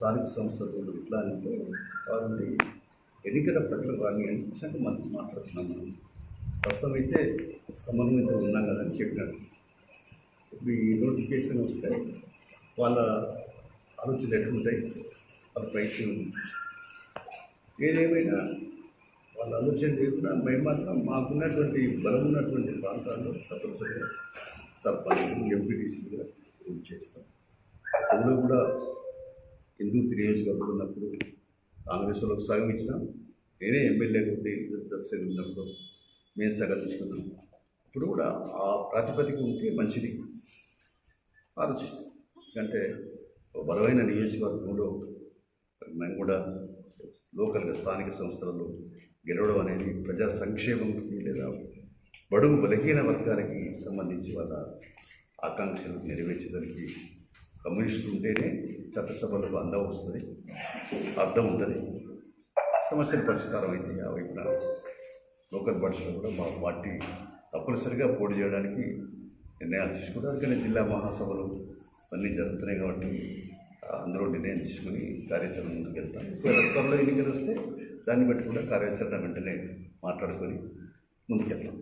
స్థానిక సంస్థలు ఇట్లా అంటే వారిని ఎన్నికల పట్ల వారిని ఎంత మనం మాట్లాడుతున్నాం మనం. ప్రస్తుతం అయితే సమన్వయంతో ఉన్నాం కదా అని చెప్పినాడు ఇప్పుడు ఈ నోటిఫికేషన్ వస్తే వాళ్ళ ఆలోచనలు ఎట్లుంటాయి? వాళ్ళ ప్రయత్నం ఏదేమైనా వాళ్ళ ఆలోచన లేకుండా మేము మాత్రం మాకున్నటువంటి బలం ఉన్నటువంటి ప్రాంతాల్లో తప్పనిసరిగా సర్పంచ్ ఎంపీటీసీగా చేస్తాం. అందులో కూడా హిందూ నియోజకవర్గం ఉన్నప్పుడు కాంగ్రెస్ వాళ్ళకి సగం ఇచ్చినాం నేనే ఎమ్మెల్యే ఉంటే దర్శనం ఉన్నప్పుడు మేము సగం తీసుకున్నాం. ఇప్పుడు కూడా ఆ ప్రాతిపదిక ఉంటే మంచిది. ఆలోచిస్తాం. ఎందుకంటే బలమైన నియోజకవర్గంలో మేము కూడా లోకల్గా స్థానిక సంస్థలలో గెలవడం అనేది ప్రజా సంక్షేమంకి లేదా బడుగు బలహీన వర్గాలకి సంబంధించి వాళ్ళ ఆకాంక్షలు నెరవేర్చడానికి కమ్యూనిస్టులు ఉంటేనే చట్టసభలకు అందం వస్తుంది. అర్థం ఉంటుంది. సమస్యల పరిష్కారం అయింది ఆ వైపున లోకల్ పార్టీలో కూడా మా పార్టీ తప్పనిసరిగా పోటీ చేయడానికి నిర్ణయాలు తీసుకుంటారు కానీ జిల్లా మహాసభలు అన్నీ జరుగుతున్నాయి కాబట్టి అందరూ నిర్ణయం తీసుకుని కార్యాచరణ ముందుకు వెళ్తాం ఒకవేళ త్వరలో ఎన్నికలు వస్తే దాన్ని బట్టి కూడా కార్యాచరణ వెంటనే మాట్లాడుకొని ముందుకెళ్తాం